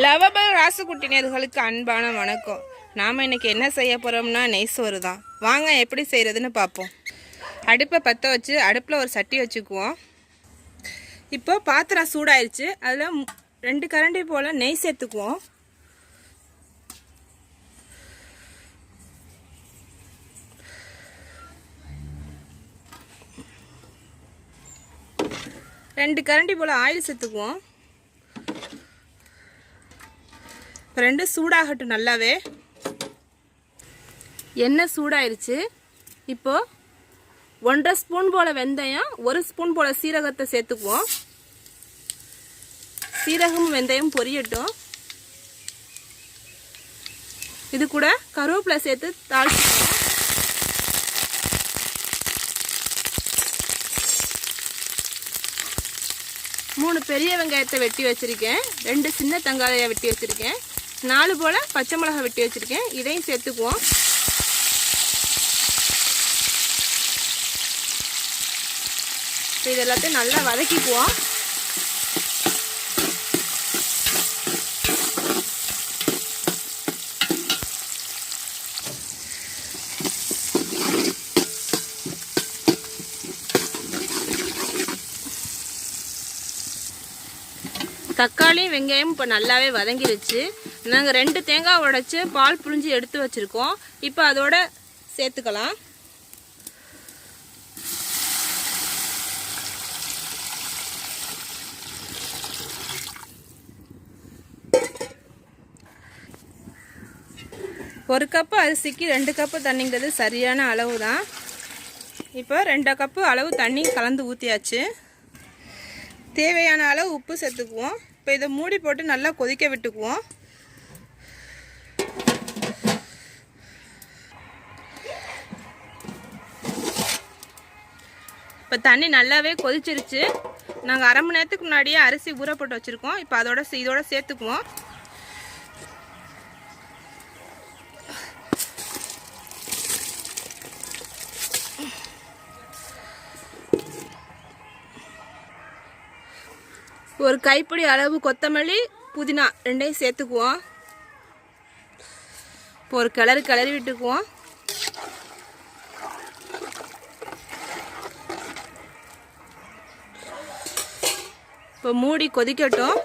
லவபல் ராசுக்குட்டினர்களுக்கு அன்பான வணக்கம். நாம் இன்றைக்கி என்ன செய்ய போகிறோம்னா நெய் சோறு தான். வாங்க எப்படி செய்கிறதுன்னு பார்ப்போம். அடுப்பை பற்ற வச்சு அடுப்பில் ஒரு சட்டி வச்சுக்குவோம். இப்போ பாத்திரம் சூடாயிருச்சு. அதில் ரெண்டு கரண்டி போல் நெய் சேர்த்துக்குவோம். ரெண்டு கரண்டி போல் ஆயில் சேர்த்துக்குவோம். இப்போ ரெண்டும் சூடாகட்டும் நல்லாவே. எண்ணெய் சூடாயிருச்சு. இப்போது ஒன்றரை ஸ்பூன் போல் வெந்தயம் ஒரு ஸ்பூன் போல் சீரகத்தை சேர்த்துக்குவோம். சீரகமும் வெந்தயம் பொரியட்டும். இது கூட கருவேப்பிலை சேர்த்து தாளிச்சுக்குவோம். மூணு பெரிய வெங்காயத்தை வெட்டி வச்சுருக்கேன். ரெண்டு சின்ன தங்காயம் வெட்டி வச்சுருக்கேன். நாலு போல பச்சை மிளகாய் வெட்டி வச்சிருக்கேன். இதையும் சேர்த்துக்குவோம். இப்போ இது எல்லாத்தையும் நல்லா வதக்கிக்குவோம். தக்காளி வெங்காயம் இப்போ நல்லாவே வதங்கிருச்சு. நாங்கள் ரெண்டு தேங்காய் உடைச்சி பால் புழிஞ்சு எடுத்து வச்சுருக்கோம். இப்போ அதோட சேர்த்துக்கலாம். ஒரு கப்பு அரிசிக்கு ரெண்டு கப்பு தண்ணிங்கிறது சரியான அளவு தான் இப்போ ரெண்டு கப்பு அளவு தண்ணி கலந்து ஊற்றியாச்சு தேவையான அளவு உப்பு சேர்த்துக்குவோம். இப்போ இதை மூடி போட்டு நல்லா கொதிக்க விட்டுக்குவோம். இப்போ தண்ணி நல்லாவே கொதிச்சிருச்சு. நாங்கள் அரை மணி நேரத்துக்கு முன்னாடியே அரிசி ஊற போட்டு வச்சுருக்கோம். இப்போ அதோட சே- இதோட சேர்த்துக்குவோம். ஒரு கைப்பிடி அளவு கொத்தமல்லி புதினா ரெண்டையும் சேர்த்துக்குவோம். இப்போ ஒரு கிளறு கிளறி விட்டுக்குவோம். இப்போ மூடி கொதிக்கட்டும்.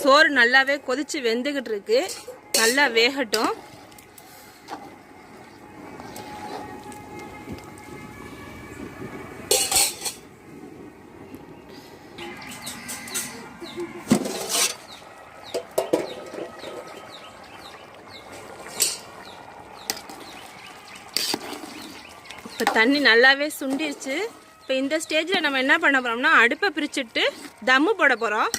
சோறு நல்லாவே கொதித்து வெந்துக்கிட்டு இருக்கு. நல்லா வேகட்டும். இப்போ தண்ணி நல்லாவே சுண்டிருச்சு. இப்போ இந்த ஸ்டேஜில் நம்ம என்ன பண்ண போகிறோம்னா அடுப்பை பிரிச்சுட்டு தம்மு போட போகிறோம்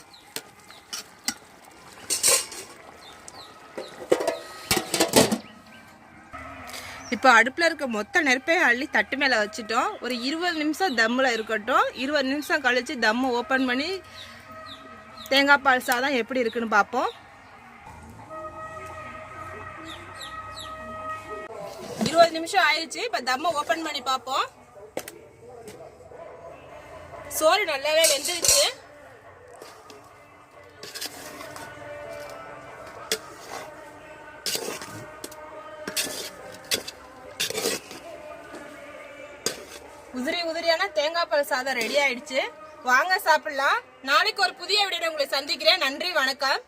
இப்போ அடுப்பில் இருக்க மொத்த நெருப்பையும் அள்ளி தட்டு மேலே வச்சுட்டோம். ஒரு இருபது நிமிஷம் தம்மில் இருக்கட்டும். இருபது நிமிஷம் கழித்து தம்மு ஓப்பன் பண்ணி தேங்காய் பால் சாதம் எப்படி இருக்குன்னு பார்ப்போம். இருபது நிமிஷம் ஆயிடுச்சு. இப்போ தம்மை ஓப்பன் பண்ணி பார்ப்போம். சோறு நல்லாவே வெந்துருச்சு. உதிரி உதிரியான தேங்காய் பால் சாதம் ரெடி ஆயிடுச்சு. வாங்க சாப்பிடலாம். நாளைக்கு ஒரு புதிய வீடியோ உங்களை சந்திக்கிறேன். நன்றி வணக்கம்.